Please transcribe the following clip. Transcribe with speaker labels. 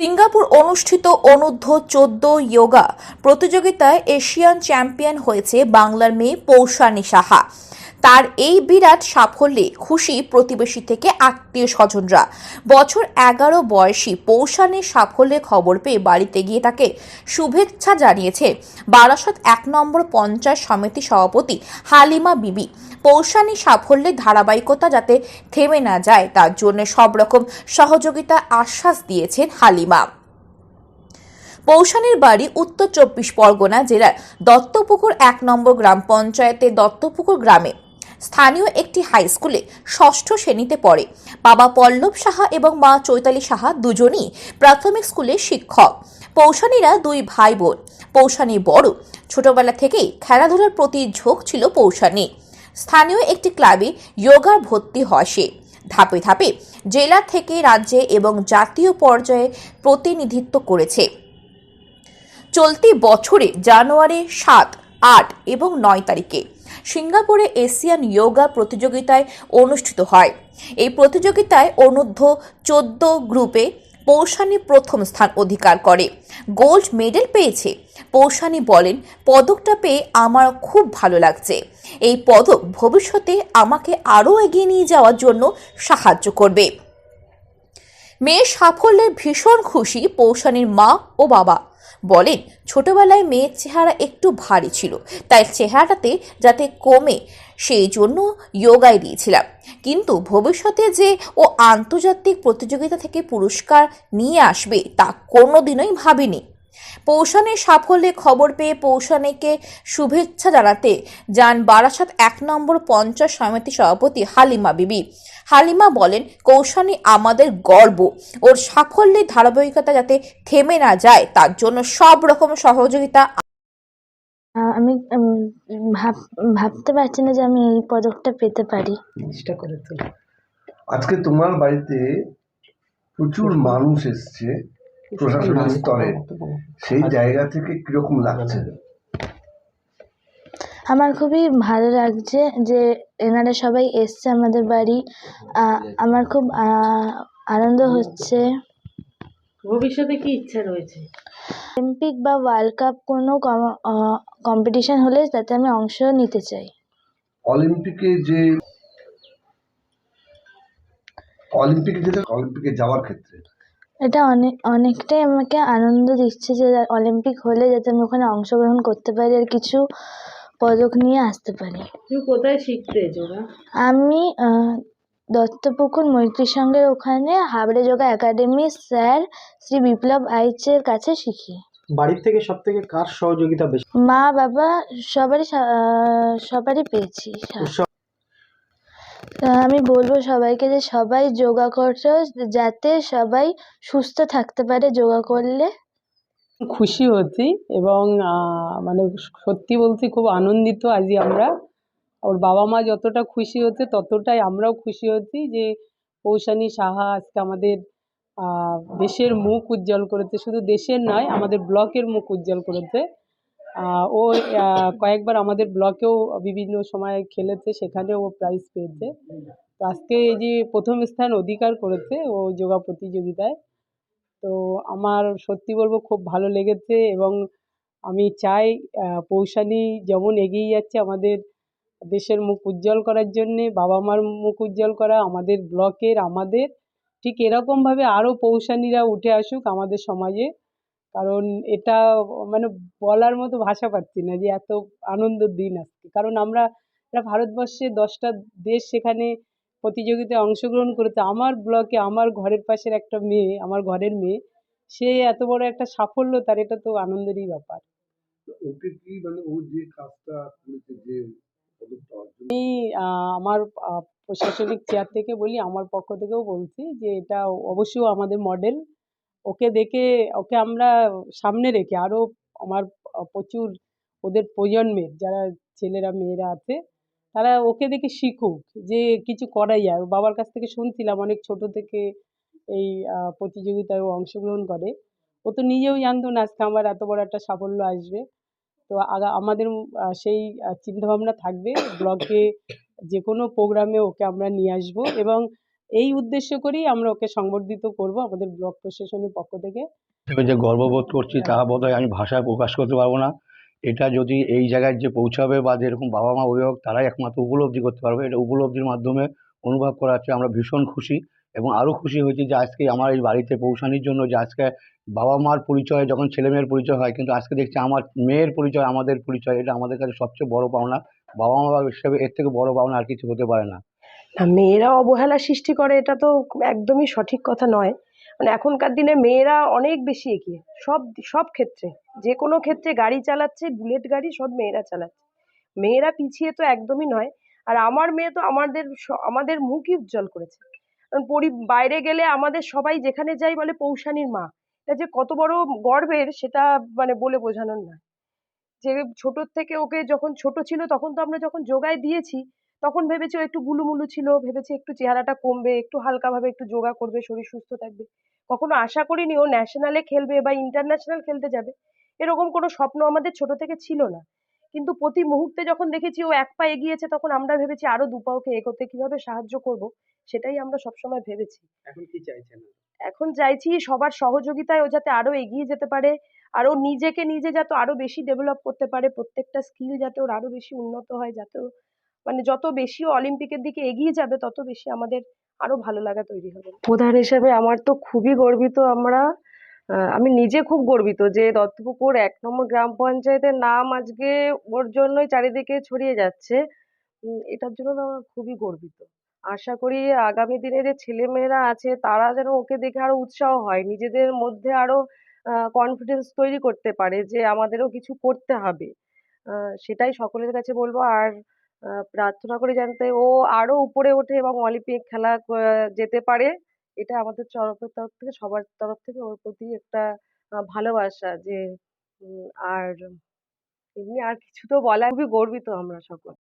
Speaker 1: Singapore অনুষ্ঠিত অনূর্ধ্ব চোদ্দ ইয়োগা প্রতিযোগিতায় এশিয়ান চ্যাম্পিয়ন হয়েছে বাংলার মেয়ে পৌষানি সাহা। তার এই বিরাট সাফল্যে খুশি প্রতিবেশী থেকে আত্মীয় স্বজনরা। বছর এগারো বয়সী পৌষানীর সাফল্যে খবর পেয়ে বাড়িতে গিয়ে তাকে শুভেচ্ছা জানিয়েছে বারাসত এক নম্বর পঞ্চায়েত সমিতি সভাপতি হালিমা বিবি। পৌষানী সাফল্যের ধারাবাহিকতা যাতে থেমে না যায়, তার জন্য সব রকম সহযোগিতা আশ্বাস দিয়েছেন হালিমা। পৌষানীর বাড়ি উত্তর চব্বিশ পরগনা জেলার দত্তপুকুর এক নম্বর গ্রাম পঞ্চায়েতের দত্তপুকুর গ্রামে স্থানীয় একটি হাই স্কুলে ষষ্ঠ শ্রেণীতে পড়ে। বাবা পল্লব সাহা এবং মা চৈতালি সাহা দুজনই প্রাথমিক স্কুলের শিক্ষক। পৌষানীরা দুই ভাই বোন পৌষানী বড়, ছোটবেলা থেকেই খেলাধুলার প্রতি ঝোঁক ছিল পৌষানী স্থানীয় একটি ক্লাবে যোগার ভর্তি হয় সে। ধাপে ধাপে জেলা থেকে রাজ্যে এবং জাতীয় পর্যায়ে প্রতিনিধিত্ব করেছে। চলতি বছরে জানুয়ারি সাত আট এবং নয় তারিখে। সিঙ্গাপুরে এশিয়ান যোগা প্রতিযোগিতায় অনুষ্ঠিত হয়। এই প্রতিযোগিতায় অনূর্ধ্ব চোদ্দ গ্রুপে পৌষানী প্রথম স্থান অধিকার করে। গোল্ড মেডেল পেয়েছে। পৌষানী বলেন, পদকটা পেয়ে আমার খুব ভালো লাগছে। এই পদক ভবিষ্যতে আমাকে আরও এগিয়ে নিয়ে যাওয়ার জন্য সাহায্য করবে। মেয়ের সাফল্যে ভীষণ খুশি পৌষানির মা ও বাবা। বলেন, ছোটবেলায় মেয়ের চেহারা একটু ভারী ছিল, তাই চেহারাতে যাতে কমে, সেই জন্য যোগায় দিয়েছিলাম। কিন্তু ভবিষ্যতে যে ও আন্তর্জাতিক প্রতিযোগিতা থেকে পুরস্কার নিয়ে আসবে, তা কোনোদিনই ভাবিনি। পৌষানের সাফল্যে খবর পেয়ে পৌষানীকে শুভেচ্ছা জানাতে যান বারাসাত এক নম্বর পঞ্চায়েত সমিতি সভাপতি হালিমা বিবি। হালিমা বলেন কৌশানী আমাদের গর্ব। ওর সাফল্যের ধারাবাহিকতা যাতে থেমে না যায় তার জন্য সব রকম সহযোগিতা
Speaker 2: আমি ভাব ভাবতে পারছি না যে আমি এই পদকটা পেতে পারি।
Speaker 3: চেষ্টা করে
Speaker 4: আজকে তোমার বাড়িতে প্রচুর মানুষ এসছে। প্রশাসনিক স্তরে সেই জায়গা থেকে কীরকম লাগছে?
Speaker 2: আমার খুবই ভালো লাগছে যে এনারা সবাই এসছে আমাদের বাড়ি। আমার খুব আনন্দ হচ্ছে।
Speaker 3: ভবিষ্যতে কি ইচ্ছা রয়েছে?
Speaker 2: অলিম্পিক বা ওয়ার্ল্ড কাপ কোনো কম্পিটিশন হলে তাতে আমি অংশ নিতে চাই।
Speaker 4: অলিম্পিকে যে অলিম্পিকে যেটা অলিম্পিকে যাওয়ার ক্ষেত্রে?
Speaker 2: এটা অনেক অনেকটাই আমাকে আনন্দ দিচ্ছে যে অলিম্পিক হলে যাতে আমি ওখানে অংশগ্রহণ করতে পারি আর কিছু পদক নিয়ে আসতে পারি।
Speaker 3: তুমি কোথায় শিখতে যোগা
Speaker 2: আমি দত্তপুকুর মৈত্রী সঙ্গের ওখানে হাবড়ে yoga academy sir Shri Biplab আইচের কাছে শিখি।
Speaker 5: বাড়ির থেকে সব থেকে কার সহযোগিতা বেশি?
Speaker 2: মা বাবা সবারই সবারই পেয়েছি। আমি বলব সবাইকে যে সবাই যোগা করছ যাতে সবাই সুস্থ থাকতে পারে যোগা করলে।
Speaker 6: খুশি হচ্ছি এবং মানে সত্যি বলছি খুব আনন্দিত আজই আমরা। ওর বাবা মা যতটা খুশি হচ্ছে ততটাই আমরাও খুশি হচ্ছি যে পৌষানী সাহা আজকে আমাদের দেশের মুখ উজ্জ্বল করেছে। শুধু দেশের নয়, আমাদের ব্লকের মুখ উজ্জ্বল করেছে। ও কয়েকবার আমাদের ব্লকেও বিভিন্ন সময় খেলেছে, সেখানেও ও প্রাইজ পেয়েছে। তো আজকে এই যে প্রথম স্থান অধিকার করেছে ও যোগা প্রতিযোগিতায়। তো আমার সত্যি বলব খুব ভালো লেগেছে এবং আমি চাই পৌষানী যেমন এগিয়ে যাচ্ছে আমাদের দেশের মুখ উজ্জ্বল করার জন্যে বাবা মার মুখ উজ্জ্বল করা, আমাদের ব্লকের, আমাদের, ঠিক এরকমভাবে আরও পৌষানীরা উঠে আসুক আমাদের সমাজে। কারণ এটা মানে বলার মতো ভাষা পাচ্ছি না যে এত আনন্দের দিন আজকে। কারণ আমরা এটা ভারতবর্ষে দশটা দেশ সেখানে প্রতিযোগিতায় অংশগ্রহণ করেছে আমার ব্লকে আমার ঘরের পাশের একটা মেয়ে আমার ঘরের মেয়ে সে এত বড় একটা সাফল্য তার এটা তো আনন্দেরই ব্যাপার।
Speaker 4: ওকে কি মানে ও যে কাজটা করেছে যে
Speaker 6: আমি আমার প্রশাসনিক চেয়ার থেকে বলি আমার পক্ষ থেকেও বলছি যে এটা অবশ্যই আমাদের মডেল ওকে দেখে, ওকে আমরা সামনে রেখে আরও আমার প্রচুর ওদের প্রজন্মের যারা ছেলেরা, মেয়েরা আছে, তারা ওকে দেখে শিখুক যে কিছু করাই যায়। বাবার কাছ থেকে শুনছিলাম, অনেক ছোট থেকে এই প্রতিযোগিতায় ও অংশগ্রহণ করে। ও তো নিজেও জানতো না আজকে আমার এত বড় একটা সাফল্য আসবে। তো আগা, আমাদের সেই চিন্তাভাবনা থাকবে। ব্লকে যে কোনো প্রোগ্রামে ওকে আমরা নিয়ে আসব এবং এই উদ্দেশ্য করেই আমরা ওকে সংবর্ধিত করব আমাদের ব্লক প্রশাসনের পক্ষ থেকে।
Speaker 7: যে গর্ববোধ করছি তা বোধহয় আমি ভাষায় প্রকাশ করতে পারব না। এটা যদি এই জায়গায় যে পৌঁছাবে বা যেরকম বাবা মা, অভিভাবক তারাই একমাত্র উপলব্ধি করতে পারবে। এটা উপলব্ধির মাধ্যমে অনুভব করা করাচ্ছে আমরা ভীষণ খুশি এবং আরও খুশি হয়েছি যে আজকে আমার এই বাড়িতে পৌঁছানোর জন্য যে আজকে বাবা মার পরিচয়, যখন ছেলে মেয়ের পরিচয় হয় কিন্তু আজকে দেখছি আমার মেয়ের পরিচয়, আমাদের পরিচয়, এটা আমাদের কাছে সবচেয়ে বড় পাওনা। বাবা মা হিসেবে এর থেকে বড় পাওনা আর কিছু হতে পারে না।
Speaker 8: না, মেয়েরা অবহেলা সৃষ্টি করে, এটা তো একদমই সঠিক কথা নয়। মানে এখনকার দিনে মেয়েরা অনেক বেশি এগিয়ে, সব সব ক্ষেত্রে। যে কোনো ক্ষেত্রে গাড়ি চালাচ্ছে, বুলেট গাড়ি সব মেয়েরা চালাচ্ছে। মেয়েরা পিছিয়ে তো একদমই নয়। আর আমার মেয়ে তো আমাদের আমাদের মুখই উজ্জ্বল করেছে। কারণ পরি, বাইরে গেলে আমাদের সবাই যেখানে যাই বলে পৌষানির মা। এটা যে কত বড় গর্বের, সেটা মানে বলে বোঝানোর নয়। যে ছোটোর থেকে ওকে যখন ছোট ছিল, তখন তো আমরা যখন যোগায় দিয়েছি তখন ভেবেছি ও একটু গুলুমুলু ছিল ভেবেছি একটু চেহারাটা কমবে একটু হালকাভাবে একটু যোগা করবে শরীর সুস্থ থাকবে। কখনো আশা করিনি ও ন্যাশনালে খেলবে বা ইন্টারন্যাশনাল খেলতে যাবে। এরকম কোনো স্বপ্ন আমাদের ছোট থেকে ছিল না। কিন্তু প্রতি মুহূর্তে যখন দেখেছি ও এক পা এগিয়েছে তখন আমরা ভেবেছি আরও দু পা ওকে এগোতে কীভাবে সাহায্য করব সেটাই আমরা সবসময় ভেবেছি।
Speaker 5: এখন কি চাইছেন?
Speaker 8: এখন চাইছি সবার সহযোগিতায় ও যাতে আরও এগিয়ে যেতে পারে আরও নিজেকে নিজে যাতে আরও বেশি ডেভেলপ করতে পারে প্রত্যেকটা স্কিল যাতে ওর আরও বেশি উন্নত হয় যাতে ও মানে যত বেশি অলিম্পিকের দিকে এগিয়ে যাবে, তত বেশি আমাদের আরও ভালো লাগা তৈরি হবে। প্রধান হিসেবে আমার তো খুবই গর্বিত আমরা আমি নিজে খুব গর্বিত যে দত্তপুকুর এক নম্বর গ্রাম পঞ্চায়েতের নাম আজকে ওর জন্যই চারিদিকে ছড়িয়ে যাচ্ছে। এটার জন্য তো আমরা খুবই গর্বিত। আশা করি আগামী দিনে যে ছেলেমেয়েরা আছে, তারা যেন ওকে দেখে আরও উৎসাহ হয়, নিজেদের মধ্যে আরও কনফিডেন্স তৈরি করতে পারে যে আমাদেরও কিছু করতে হবে। সেটাই সকলের কাছে বলব। আর প্রার্থনা করি জানতে ও আরও উপরে ওঠে এবং অলিম্পিক খেলা যেতে পারে। এটা আমাদের তরফের তরফ থেকে, সবার তরফ থেকে ওর প্রতি একটা ভালোবাসা যে আর এমনি আর কিছু তো বলা খুবই গর্বিত আমরা সকল।